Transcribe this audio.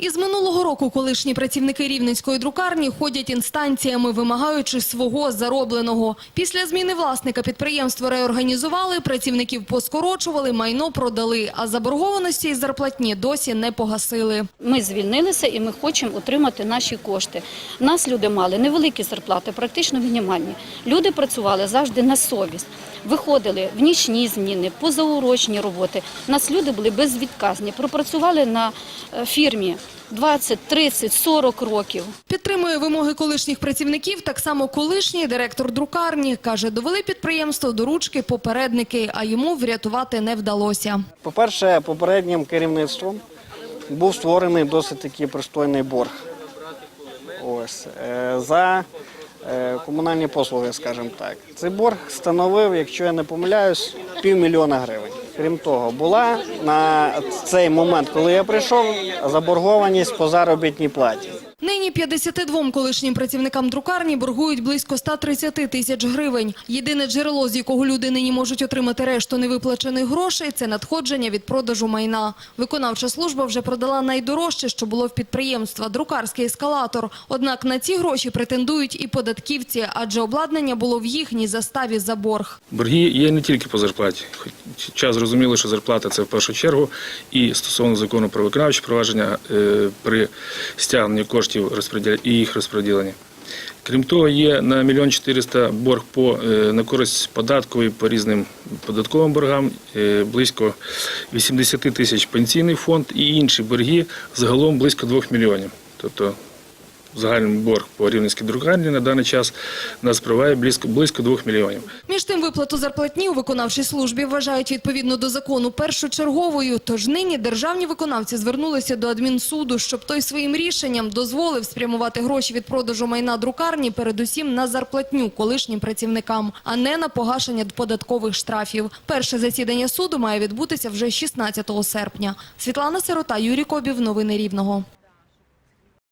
Із минулого року колишні працівники рівненської друкарні ходять інстанціями, вимагаючи свого заробленого. Після зміни власника підприємство реорганізували, працівників поскорочували, майно продали, а заборгованості із зарплатні досі не погасили. Ми звільнилися і ми хочемо отримати наші кошти. Нас люди мали невеликі зарплати, практично мінімальні. Люди працювали завжди на совість. Виходили в нічні зміни, позаурочні роботи. Нас люди були безвідказні, пропрацювали на е, фірмі 20, 30, 40 років. Підтримує вимоги колишніх працівників, так само колишній директор друкарні. Каже, довели підприємство до ручки попередники, а йому врятувати не вдалося. По-перше, попереднім керівництвом був створений досить такий пристойний борг. Ось е, за е, комунальні послуги, скажімо так. Цей борг становив, якщо я не помиляюсь, півмільйона гривень. Крім того, була на цей момент, коли я прийшов, заборгованість по заробітній платі. Нині 52 колишнім працівникам друкарні боргують близько 130 тисяч гривень. Єдине джерело, з якого люди нині можуть отримати решту невиплачених грошей – це надходження від продажу майна. Виконавча служба вже продала найдорожче, що було в підприємства – друкарський ескалатор. Однак на ці гроші претендують і податківці, адже обладнання було в їхній заставі за борг. Борги є не тільки по зарплаті. Час зрозуміло, що зарплата це в першу чергу. І стосовно закону про виконавче провадження е, при стягненні коштів розподіля- і їх розподілення. Крім того, є на мільйон 400 борг по, е, на користь податкової по різним податковим боргам, е, близько 80 тисяч пенсійний фонд і інші борги загалом близько 2 мільйонів. Тобто загальний борг по рівненській друкарні на даний час нас проває близько, близько 2 мільйонів. Між тим виплату зарплатні у виконавчій службі вважають відповідно до закону першочерговою. Тож нині державні виконавці звернулися до адмінсуду, щоб той своїм рішенням дозволив спрямувати гроші від продажу майна друкарні передусім на зарплатню колишнім працівникам, а не на погашення податкових штрафів. Перше засідання суду має відбутися вже 16 серпня. Світлана Сирота, Юрій Кобів. Новини Рівного.